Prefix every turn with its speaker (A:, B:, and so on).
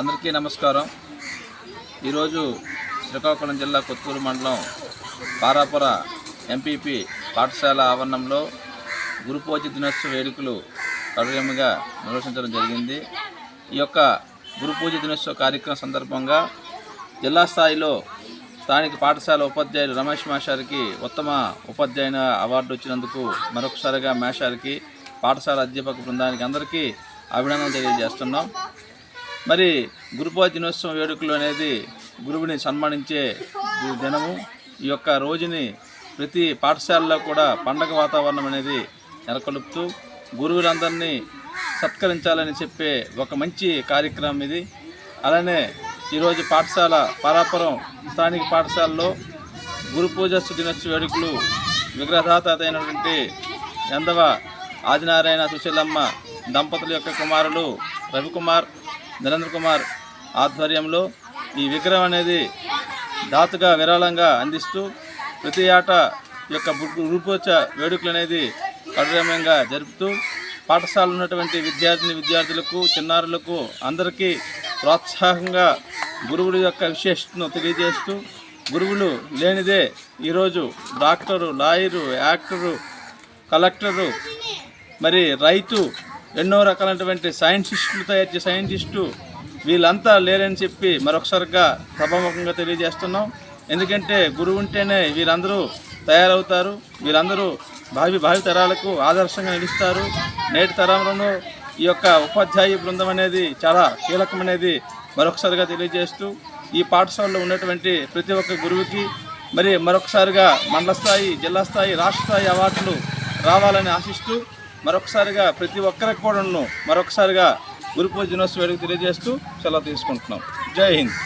A: అందరికీ నమస్కారం. ఈరోజు శ్రీకాకుళం జిల్లా కొత్తూరు మండలం పారాపుర ఎంపీపీ పాఠశాల ఆవరణంలో గురుపూజ దినోత్సవ వేడుకలు కడుగమ్మగా నిర్వహించడం జరిగింది. ఈ యొక్క గురుపూజ దినోత్సవ కార్యక్రమం సందర్భంగా జిల్లా స్థాయిలో స్థానిక పాఠశాల ఉపాధ్యాయులు రమేష్ మాషారికి ఉత్తమ ఉపాధ్యాయుని అవార్డు వచ్చినందుకు మరొకసారిగా మేషారికి పాఠశాల అధ్యాపక బృందానికి అందరికీ అభినందనలు తెలియజేస్తున్నాం. మరి గురుపూజ దినోత్సవం వేడుకలు అనేది గురువుని సన్మానించే దినము. ఈ యొక్క రోజుని ప్రతి పాఠశాలలో కూడా పండగ వాతావరణం అనేది నెలకొల్పుతూ గురువులందరినీ సత్కరించాలని చెప్పే ఒక మంచి కార్యక్రమం ఇది. అలానే ఈరోజు పాఠశాల పారాపురం స్థానిక పాఠశాలలో గురు పూజ దినోత్సవ వేడుకలు విగ్రహదాత అయినటువంటి ఎందవ ఆదినారాయణ సుశీలమ్మ దంపతుల యొక్క కుమారులు రవికుమార్ నరేంద్ర కుమార్ ఆధ్వర్యంలో ఈ విగ్రహం అనేది దాతగా విరాళంగా అందిస్తూ ప్రతి ఆట యొక్క రూపోచ వేడుకలు అనేది కడురమ్యంగా జరుపుతూ పాఠశాలలో ఉన్నటువంటి విద్యార్థిని విద్యార్థులకు చిన్నారులకు అందరికీ ప్రోత్సాహంగా గురువుల యొక్క విశేషతను తెలియజేస్తూ గురువులు లేనిదే ఈరోజు డాక్టరు లాయరు యాక్టరు కలెక్టరు మరి రైతు ఎన్నో రకాలైనటువంటి సైంటిస్టులు తయారు చేసే సైంటిస్టు వీళ్ళంతా లేరని చెప్పి మరొకసారిగా సభాముఖంగా తెలియజేస్తున్నాం. ఎందుకంటే గురువు ఉంటేనే వీరందరూ తయారవుతారు. వీరందరూ భావి భావి తరాలకు ఆదర్శంగా నిలుస్తారు. నేటి తరంలోనూ ఈ యొక్క ఉపాధ్యాయ బృందం అనేది చాలా కీలకమనేది మరొకసారిగా తెలియజేస్తూ ఈ పాఠశాలలో ఉన్నటువంటి ప్రతి ఒక్క గురువుకి మరి మరొకసారిగా మండల స్థాయి జిల్లా స్థాయి రాష్ట్ర స్థాయి అవార్డులు రావాలని ఆశిస్తూ మరొకసారిగా ప్రతి ఒక్కరికి కూడాను మరొకసారిగా గురు పూజ దినోత్సవ తెలియజేస్తూ సెలవు తీసుకుంటున్నాం. జై హింద్.